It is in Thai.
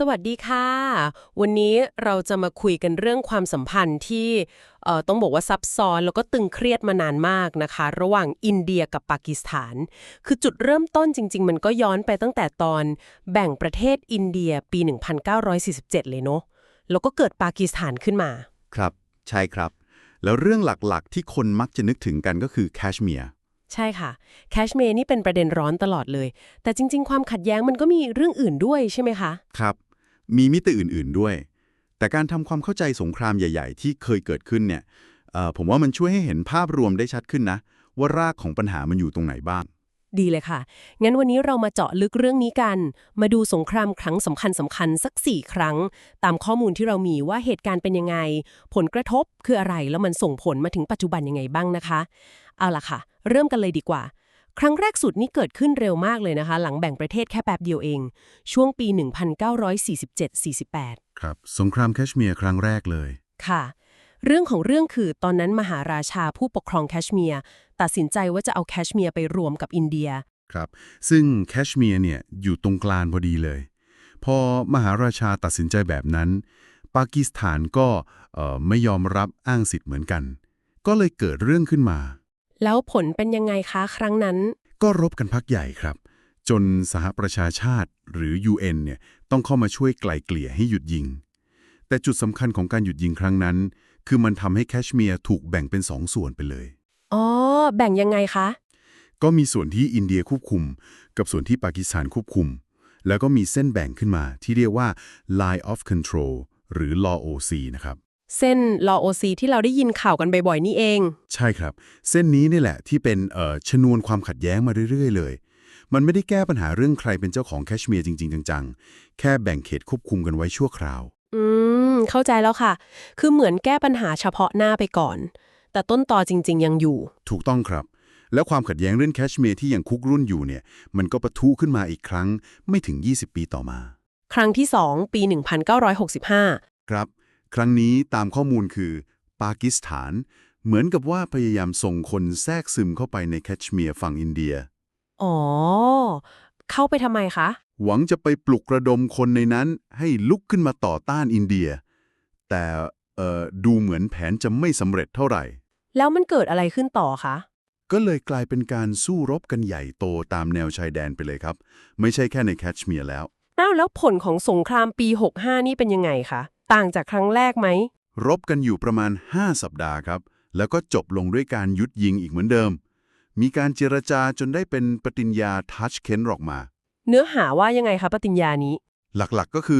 สวัสดีค่ะ วันนี้เราจะมาคุยกันเรื่องความสัมพันธ์ที่เอ่อต้องบอกว่าซับซ้อนแล้วก็ตึงเครียดมานานมากนะคะ ระหว่างอินเดียกับปากีสถาน คือจุดเริ่มต้นจริง ๆ มันก็ย้อนไปตั้งแต่ตอนแบ่งประเทศอินเดียปี 1947 เลยเนาะแล้วก็เกิดปากีสถานขึ้นมา ครับ ใช่ครับ แล้วเรื่องหลักๆ ที่คนมักจะนึกถึงกันก็คือแคชเมียร์ใช่ค่ะ แคชเมร์นี่เป็นประเด็นร้อนตลอดเลย แต่จริง ๆ ความขัดแย้งมันก็มีเรื่องอื่นด้วยใช่ไหมคะ ครับ มีมิติอื่น ๆด้วย แต่การทำความเข้าใจสงครามใหญ่ ๆ ที่เคยเกิดขึ้นเนี่ยผมว่ามันช่วยให้เห็นภาพรวมได้ชัดขึ้นนะ ว่ารากของปัญหามันอยู่ตรงไหนบ้าง ดีเลยค่ะ งั้นวันนี้เรามาเจาะลึกเรื่องนี้กัน มาดูสงครามครั้งสำคัญสำคัญสัก 4 ครั้ง ตามข้อมูลที่เรามีว่าเหตุการณ์เป็นยังไง ผลกระทบคืออะไรแล้วมันส่งผลมาถึงปัจจุบันยังไงบ้างนะคะ เอาล่ะค่ะ เริ่มกันเลยดีกว่า ครั้งแรกสุดนี่เกิดขึ้นเร็วมากเลยนะคะ หลังแบ่งประเทศแค่แป๊บเดียวเอง ช่วงปี 1947-48 ครับ สงครามแคชเมียร์ครั้งแรกเลย ค่ะ เรื่องของเรื่องคือตอนนั้นมหาราชาผู้ปกครองแคชเมียร์ตัดสินใจว่าจะเอาแคชเมียร์ไปรวมกับอินเดีย ครับ ซึ่งแคชเมียร์เนี่ยอยู่ตรงกลางพอดีเลย พอมหาราชาตัดสินใจแบบนั้น ปากีสถานก็เอ่อไม่ยอมรับอ้างสิทธิ์เหมือนกัน ก็เลยเกิดเรื่องขึ้นมา แล้วผลเป็นยังไงคะครั้งนั้น ก็รบกันพักใหญ่ครับ จนสหประชาชาติหรือ UN เนี่ยต้องเข้ามาช่วยไกล่เกลี่ยให้หยุดยิง แต่จุดสำคัญของการหยุดยิงครั้งนั้น คือมันทำให้แคชเมียร์ถูกแบ่งเป็นสองส่วนไปเลย อ๋อ แบ่งยังไงคะ ก็มีส่วนที่อินเดียควบคุม กับส่วนที่ปากีสถานควบคุม แล้วก็มีเส้นแบ่งขึ้นมาที่เรียกว่า line of control หรือ law OC นะครับ เส้นลอโอซีที่เราได้ยินข่าวกันบ่อยๆนี่เอง ใช่ครับ เส้นนี้นี่แหละที่เป็นเอ่อชนวนความขัดแย้งมาเรื่อยๆ เลย มันไม่ได้แก้ปัญหาเรื่องใครเป็นเจ้าของแคชเมียร์จริง ๆ จังๆ แค่แบ่งเขตควบคุมกันไว้ชั่วคราว อืม เข้าใจแล้วค่ะ คือเหมือนแก้ปัญหาเฉพาะหน้าไปก่อน แต่ต้นตอจริง ๆ ยังอยู่ ถูกต้องครับ แล้วความขัดแย้งเรื่องแคชเมียร์ที่ยังคุกรุ่นอยู่เนี่ย มันก็ปะทุขึ้นมาอีกครั้งไม่ถึง 20 ปีต่อมา ครั้งที่ 2 ปี 1965 ครับ ครั้งนี้ตามข้อมูลคือ ปากีสถาน เหมือนกับว่าพยายามส่งคนแทรกซึมเข้าไปในแคชเมียร์ฝั่งอินเดีย อ๋อ เข้าไปทำไมคะ หวังจะไปปลุกระดมคนในนั้นให้ลุกขึ้นมาต่อต้านอินเดีย แต่เอ่อดูเหมือนแผนจะไม่สำเร็จเท่าไหร่ แล้วมันเกิดอะไรขึ้นต่อคะ ก็เลยกลายเป็นการสู้รบกันใหญ่โตตามแนวชายแดนไปเลยครับ ไม่ใช่แค่ในแคชเมียร์แล้วอ้าวแล้วผลของสงครามปี 65 นี่เป็นยังไงคะ ต่างจากครั้งแรกไหม รบกันอยู่ประมาณ 5 สัปดาห์ครับ แล้วก็จบลงด้วยการยุดยิงอีกเหมือนเดิม มีการเจรจาจนได้เป็นปฏิญญาทัชเคนออกมา เนื้อหาว่ายังไงคะปฏิญญานี้ หลักๆก็คือ